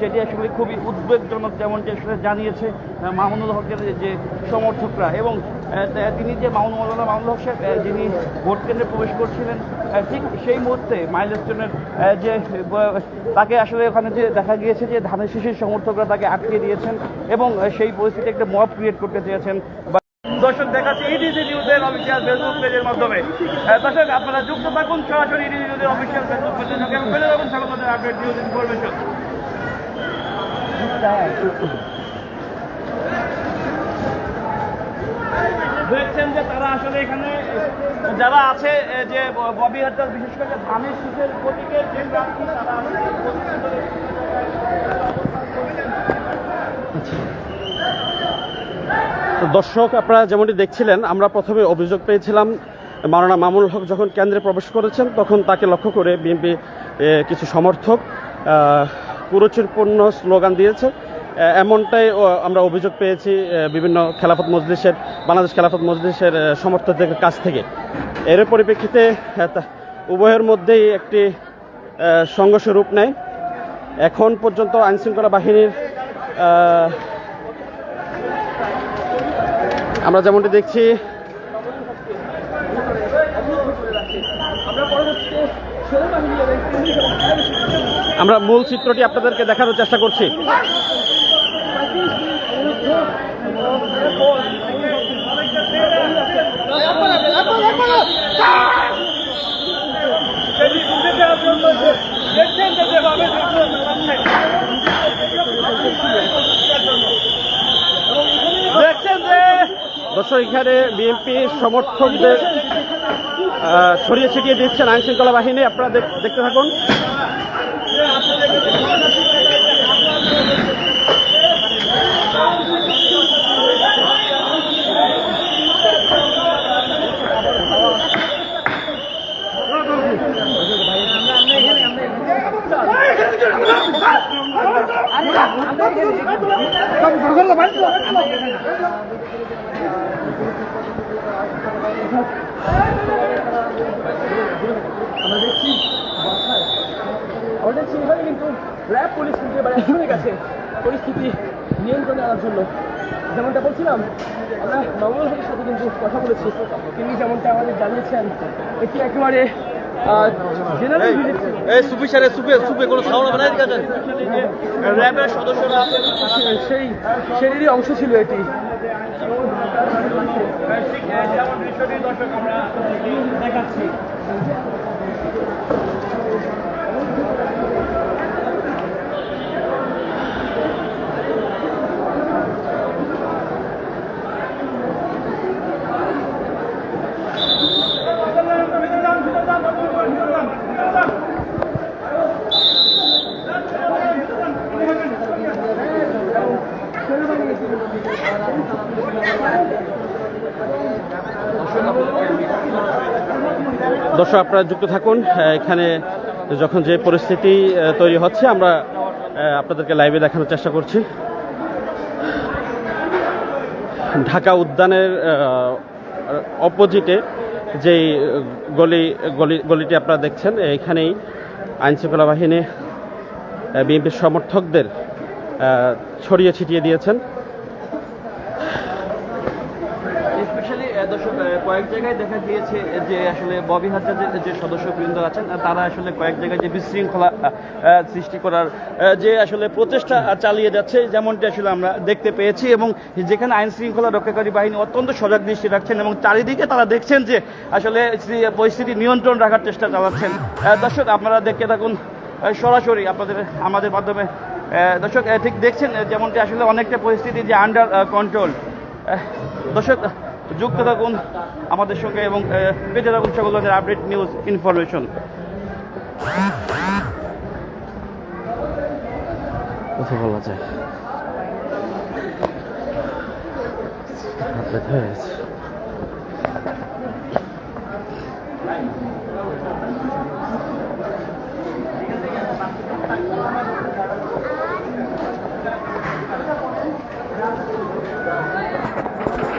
সেটি আসলে খুবই উদ্বেগজনক যেমনটি আসলে জানিয়েছে মামুনুল হকের যে সমর্থকরা এবং তিনি যে মামুন মৌলানা মামুনুল হক সাহেব, যিনি ভোট কেন্দ্রে প্রবেশ করছিলেন ঠিক সেই মুহূর্তে মাইলস্টোনের যে তাকে আসলে ওখানে যে দেখা গিয়েছে যে ধানের শিশির সমর্থকরা তাকে আটকে দিয়েছেন এবং সেই পরিস্থিতি একটা মব ক্রিয়েট করতে চেয়েছেন। বা- দর্শক দেখাচ্ছে ইডিসি নিউজের অফিসিয়াল ফেসবুক পেজের মাধ্যমে। দর্শক আপনারা যুক্ত থাকুন সরাসরি ইডিসি নিউজের অফিসিয়াল ফেসবুক পেজের সঙ্গে পেলে থাকুন সকল আপডেট নিউজ ইনফরমেশন দেখছেন যে তারা আসলে এখানে, যারা আছে যে ববি হাট্টার বিশেষ করে ধানের শীতের প্রতীকের যে তো দর্শক, আপনারা যেমনটি দেখছিলেন, আমরা প্রথমে অভিযোগ পেয়েছিলাম, মাওলানা মামুল হক যখন কেন্দ্রে প্রবেশ করেছেন, তখন তাকে লক্ষ্য করে বিএনপি কিছু সমর্থক কুরুচিরপূর্ণ স্লোগান দিয়েছে। এমনটাই আমরা অভিযোগ পেয়েছি বিভিন্ন খেলাফত মজলিসের, বাংলাদেশ খেলাফত মজলিসের সমর্থকদের কাছ থেকে। এর পরিপ্রেক্ষিতে উভয়ের মধ্যেই একটি সংঘর্ষ রূপ নেয়। এখন পর্যন্ত আইনশৃঙ্খলা বাহিনীর আমরা যেমনটি দেখছি আমরা মূল চিত্রটি আপনাদেরকে দেখানোর চেষ্টা করছি। দেখছেন যেগুলো চালাচ্ছে দেখছেন যে দর্শক এখানে বিএনপি সমর্থকদের ছড়িয়ে ছিটিয়ে দিচ্ছেন আইন শৃঙ্খলা বাহিনী। আপনারা দেখতে থাকুন। আমাদের সেভাবে কিন্তু র্যাব পুলিশ কিন্তু এবার হয়ে গেছে। পরিস্থিতি নিয়ন্ত্রণে আনার জন্য। যেমনটা বলছিলাম, আমরা হকের সাথে কিন্তু কথা বলেছি। তিনি যেমনটা আমাদের জানিয়েছেন, এটি একেবারে এই সুপি সারে সুপে সুপে কোনো সাউন্ড হবে না এদিকে আসেন। র্যাবের সদস্যরা সেই সেটিরই অংশ ছিল এটি। ঠিক যেমন দর্শক আমরা দেখাচ্ছি। দর্শক, আপনারা যুক্ত থাকুন। এখানে যখন যে পরিস্থিতি তৈরি হচ্ছে, আমরা আপনাদেরকে লাইভে দেখানোর চেষ্টা করছি। ঢাকা উদ্যানের অপোজিটে যেই গলি গলি, গলিটি আপনারা দেখছেন, এখানেই আইনশৃঙ্খলা বাহিনী বিএনপির সমর্থকদের ছড়িয়ে ছিটিয়ে দিয়েছেন। স্পেশালি দর্শক কয়েক জায়গায় দেখা গিয়েছে যে আসলে ববি হাজার যে সদস্যবৃন্দ আছেন তারা আসলে কয়েক জায়গায় যে বিশৃঙ্খলা সৃষ্টি করার যে আসলে প্রচেষ্টা চালিয়ে যাচ্ছে, যেমনটি আসলে আমরা দেখতে পেয়েছি এবং যেখানে আইন শৃঙ্খলা রক্ষাকারী বাহিনী অত্যন্ত সজাগ দৃষ্টি রাখছেন এবং চারিদিকে তারা দেখছেন যে আসলে পরিস্থিতি নিয়ন্ত্রণ রাখার চেষ্টা চালাচ্ছেন। দর্শক, আপনারা দেখতে থাকুন সরাসরি আপনাদের, আমাদের মাধ্যমে। দর্শক ঠিক দেখছেন যেমনটি আসলে অনেকটা পরিস্থিতি যে আন্ডার কন্ট্রোল দর্শক যুক্ত থাকুন আমাদের সঙ্গে এবং পেতে থাকুন সকল ধরনের আপডেট নিউজ ইনফরমেশন কথা বলা যায় Thank you.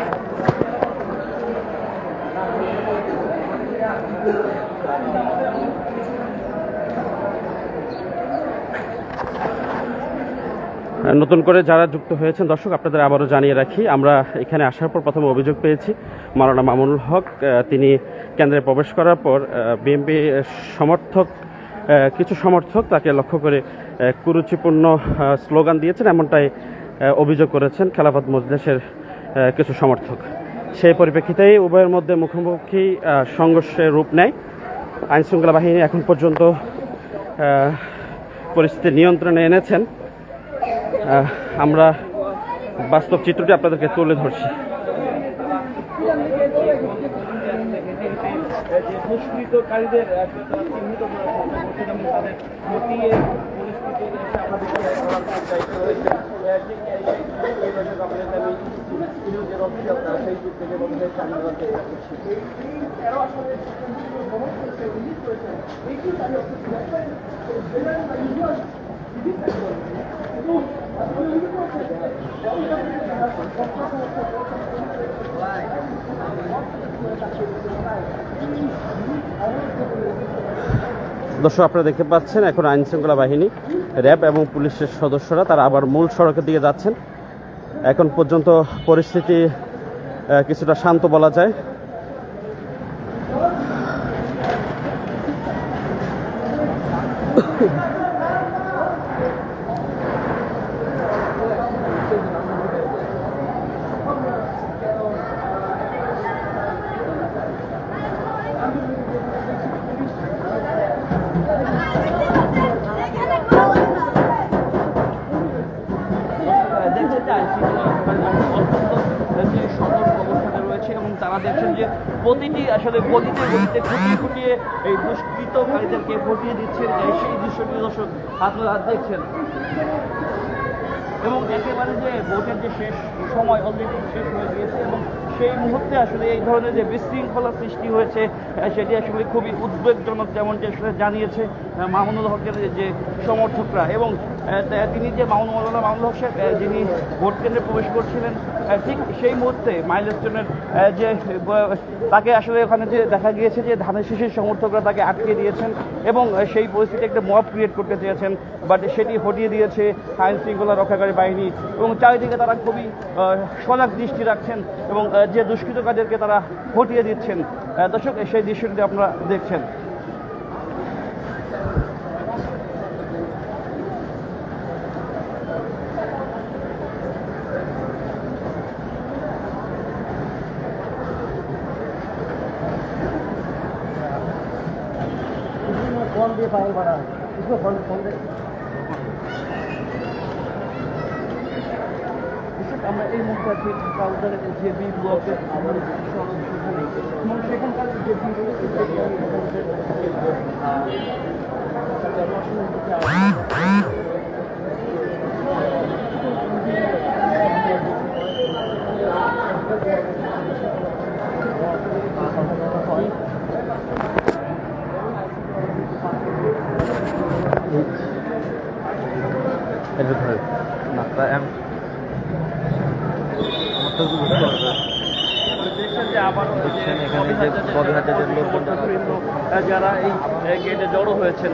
নতুন করে যারা যুক্ত হয়েছেন, দর্শক, আপনাদের আবারও জানিয়ে রাখি, আমরা এখানে আসার পর প্রথমে অভিযোগ পেয়েছি। মারানা মামুনুল হক তিনি কেন্দ্রে প্রবেশ করার পর বিএমপি সমর্থক কিছু সমর্থক তাকে লক্ষ্য করে কুরুচিপূর্ণ স্লোগান দিয়েছেন, এমনটাই অভিযোগ করেছেন খেলাফত মজলিসের কিছু সমর্থক। সেই পরিপ্রেক্ষিতেই উভয়ের মধ্যে মুখোমুখি সংঘর্ষের রূপ নেয়। আইনশৃঙ্খলা বাহিনী এখন পর্যন্ত পরিস্থিতি নিয়ন্ত্রণে এনেছেন। আমরা বাস্তব চিত্রটি আপনাদেরকে তুলে ধরছি। দর্শক, আপনারা দেখতে পাচ্ছেন, এখন আইন শৃঙ্খলা বাহিনী, র্যাব এবং পুলিশের সদস্যরা, তারা আবার মূল সড়কের দিকে যাচ্ছেন। এখন পর্যন্ত পরিস্থিতি কিছুটা শান্ত বলা যায়। তারা দেখছেন যে প্রতিটি আসলে গতিতে গতিতে খুঁটিয়ে খুঁটিয়ে এই দুষ্কৃতকারীদেরকে ভটিয়ে দিচ্ছেন সেই দৃশ্যটি দর্শক হাত দেখছেন। এবং একেবারে যে ভোটের যে শেষ সময় অলরেডি শেষ হয়ে গিয়েছে এবং সেই মুহূর্তে আসলে এই ধরনের যে বিশৃঙ্খলা সৃষ্টি হয়েছে সেটি আসলে খুবই উদ্বেগজনক যেমনটি আসলে জানিয়েছে মামুনুল হকের যে সমর্থকরা এবং তিনি যে মামুন মৌলানা মামুনুল হক সাহেব, যিনি ভোট কেন্দ্রে প্রবেশ করছিলেন ঠিক সেই মুহূর্তে মাইলস্টোনের যে তাকে আসলে ওখানে যে দেখা গিয়েছে যে ধানের শীষের সমর্থকরা তাকে আটকে দিয়েছেন এবং সেই পরিস্থিতি একটা মব ক্রিয়েট করতে চেয়েছেন বাট সেটি হটিয়ে দিয়েছে আইন শৃঙ্খলা রক্ষাকারী বাহিনী এবং চারিদিকে তারা খুবই সজাগ দৃষ্টি রাখছেন এবং যে দুষ্কৃতকারীদেরকে তারা হটিয়ে দিচ্ছেন। দর্শক সেই দৃশ্যটি আপনারা দেখছেন। দর্শক, আমরা এই মুহূর্তে আছি উত্তরের যে বি ব্লকের আমার সড়ক সেখানকার যে দেখছেন এখানে যারা এই গেটে জড়ো হয়েছেন।